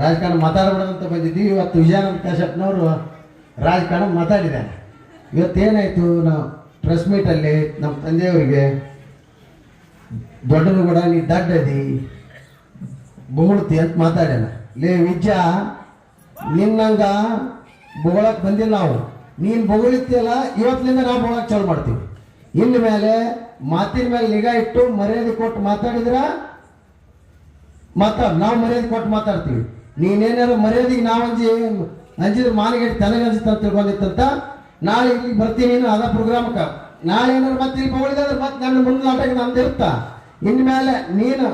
ರಾಜಕಾರಣ ಮಾತಾಡಬಾರ್ದಂತ ಬಂದಿದ್ದೀವಿ. ಇವತ್ತು ವಿಜಯಾನಂದ ಕಾಶ್ಯಪ್ನವರು ರಾಜಕಾರಣ ಮಾತಾಡಿದ್ದಾರೆ. ಇವತ್ತೇನಾಯಿತು ನಾವು ಪ್ರೆಸ್ ಮೀಟಲ್ಲಿ ನಮ್ಮ ತಂದೆಯವರಿಗೆ ದೊಡ್ಡನು ಕೂಡ ನೀ ದಡ್ಡದಿ ಬೊಗಳ್ತಿ ಅಂತ ಮಾತಾಡ್ಯಾನ. ಲೇ ವಿಜಯ ನಿನ್ನಂಗ ಬೊಗಳಕ್ ಬಂದಿಲ್ಲ ನಾವು. ನೀನು ಬೊಗಳಿತಿಯಲ್ಲ, ಇವತ್ತಿನಿಂದ ನಾವು ಬೊಗಳಕ್ ಚಾಲು ಮಾಡ್ತೀವಿ. ಇನ್ನು ಮೇಲೆ ಮಾತಿನ ಮೇಲೆ ನಿಗಾ ಇಟ್ಟು ಮರ್ಯಾದೆ ಕೊಟ್ಟು ಮಾತಾಡಿದ್ರ ಮಾತಾಡ್ ನಾವು ಮರ್ಯಾದೆ ಕೊಟ್ಟು ಮಾತಾಡ್ತೀವಿ. ನೀನೇನಾರು ಮರ್ಯಾದೆಗೆ ನಾವು ಅಂಜಿ ಅಂಜಿದ್ರೆ ಮಾಲಿಗೆಟ್ಟು ತನಗೆ ಅಂತ ತಿಳ್ಕೊಂಡಿತ್ತಂತ ನಾಳೆ ಇಲ್ಲಿ ಬರ್ತೀನಿ ಅದ ಪ್ರೋಗ್ರಾಮ್ಕ ನಾಳೆ ಏನಾರು ಮತ್ತೆ ಇಲ್ಲಿ ಮತ್ತೆ ನನ್ನ ಮುಂದೆ ನಾಟಕ ನಂದು ಇರುತ್ತಾ? ಇನ್ಮೇಲೆ ನೀನು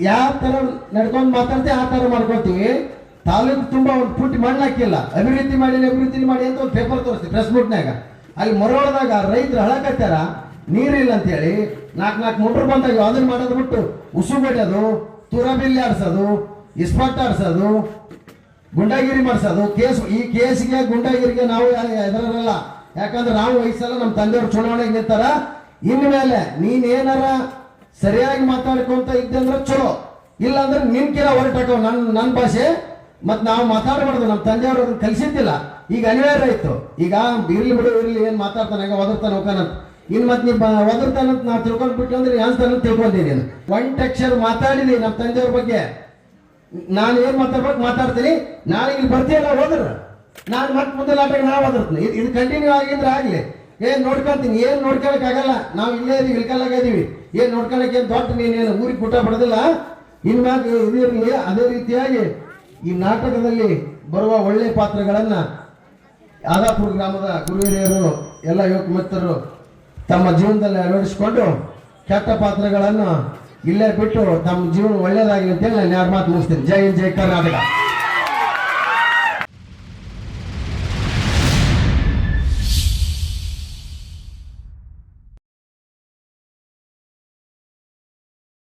ಯಾವ ಥರ ನಡ್ಕೊಂಡು ಮಾತಾಡ್ತೀವಿ ಆ ಥರ ಮಾಡ್ಕೊತೀವಿ ತಾಲೂಕು ತುಂಬ ಒಂದು ಪುಟ್ಟಿ ಮಣ್ಣು ಹಾಕಿಲ್ಲ. ಅಭಿವೃದ್ಧಿ ಮಾಡಿ ಅಭಿವೃದ್ಧಿ ಮಾಡಿ ಅಂತ ಒಂದು ಪೇಪರ್ ತೋರಿಸ್ತೀವಿ ಪ್ರೆಸ್ ಮೀಟ್ನಾಗ ಅಲ್ಲಿ ಮರೋಳದಾಗ ರೈತರು ಹಳಕತ್ತಾರ ನೀರಿಲ್ಲ ಅಂತೇಳಿ ನಾಲ್ಕು ನಾಲ್ಕು ಮೋಟ್ರ್ ಬಂದಾಗ ಅದನ್ನ ಮಾಡೋದು ಬಿಟ್ಟು ಉಸು ಬಡಿಯೋದು ತುರಬಿಲ್ಲಿ ಆಡ್ಸೋದು ಇಸ್ಪಟ್ ಅದು ಗುಂಡಾಗಿರಿ ಮಾಡಿಸೋದು, ಕೇಸ್ ಈ ಕೇಸ್ಗೆ ಗುಂಡಾಗಿರಿಗೆ ನಾವು ಎದರಲ್ಲ. ಯಾಕಂದ್ರೆ ನಾವು ವಹಿಸಲ್ಲ ನಮ್ಮ ತಂದೆಯವ್ರು ಚುನಾವಣೆಗೆ ನಿಂತಾರ ಇನ್ಮೇಲೆ ನೀನ್ ಏನಾರ ಸರಿಯಾಗಿ ಮಾತಾಡ್ಕೊಂತ ಇದ್ದೆ ಅಂದ್ರೆ ಚಲೋ. ಇಲ್ಲ ಅಂದ್ರೆ ನಿನ್ ಕಿರ ಹೊರಟಾಕವ್ ನನ್ ನನ್ನ ಭಾಷೆ. ಮತ್ ನಾವು ಮಾತಾಡಬಾರ್ದು ನಮ್ಮ ತಂದೆಯವರು ಕಲಿಸಿದ್ದಿಲ್ಲ. ಈಗ ಅನಿವಾರ್ಯ ಆಯ್ತು. ಈಗ ಇರ್ಲಿ ಬಿಡು, ಇರ್ಲಿ, ಏನ್ ಮಾತಾಡ್ತಾನೆ ಈಗ ಒದರ್ತಾನೆ ಹೋಗ್ತಾನಂತ ಇನ್ ಮತ್ ನೀ ಒದರ್ತಾನಂತ ನಾವು ತಿಳ್ಕೊಂಡ್ಬಿಟ್ಟು ಅಂದ್ರೆ ಯಾನ್ಸ್ತಾನ ತಿಳ್ಕೊಂತೀನಿ ಒನ್ ಒಂಟ್ ಅಕ್ಷರ ಮಾತಾಡಿದಿ ನಮ್ಮ ತಂದೆಯವ್ರ ಬಗ್ಗೆ. ನಾನು ಏನ್ ಮಾತಾಡ್ಬೇಕು ಮಾತಾಡ್ತೀನಿ. ನಾನು ಇಲ್ಲಿ ಬರ್ತೀಯಲ್ಲ ಹೋದ್ರ. ನಾನು ಮತ್ತೆ ಮುಂದೆ ನಾಟಕ ನಾವು ಓದಿರ್ತೀನಿ ಇದು ಕಂಟಿನ್ಯೂ ಆಗಿದ್ರೆ ಆಗ್ಲಿ. ಏನ್ ನೋಡ್ಕೊಳ್ತೀನಿ ಏನ್ ನೋಡ್ಕೊಳಕ್ ಆಗಲ್ಲ. ನಾವು ಇಲ್ಲೇ ಇದೀವಿ, ಇಳ್ಕಲ್ಲಾಗ ಇದೀವಿ. ಏನ್ ನೋಡ್ಕೊಳಕ್ ಏನ್ ದೊಡ್ಡ ನೀನೇನು ಊರಿಗೆ ಪುಟ ಪಡೆದಿಲ್ಲ ಇನ್ಮ್ಯಾಗ ಇದಿರಲಿ ಅದೇ ರೀತಿಯಾಗಿ ಈ ನಾಟಕದಲ್ಲಿ ಬರುವ ಒಳ್ಳೆ ಪಾತ್ರಗಳನ್ನ ಆದಾಪುರ ಗ್ರಾಮದ ಗುರುಹಿರಿಯರು, ಎಲ್ಲ ಯುವಕ ಮಿತ್ರರು ತಮ್ಮ ಜೀವನದಲ್ಲಿ ಅಳವಡಿಸಿಕೊಂಡು ಕೆಟ್ಟ ಪಾತ್ರಗಳನ್ನು ಇಲ್ಲೇ ಬಿಟ್ಟು ತಮ್ಮ ಜೀವನ ಒಳ್ಳೇದಾಗಲಿ ಅಂತೇಳಿ ನಾನು ಯಾರು ಮಾತು ಮುಗಿಸ್ತೀನಿ. ಜೈ ಜೈ ಕರ್ನಾಟಕ.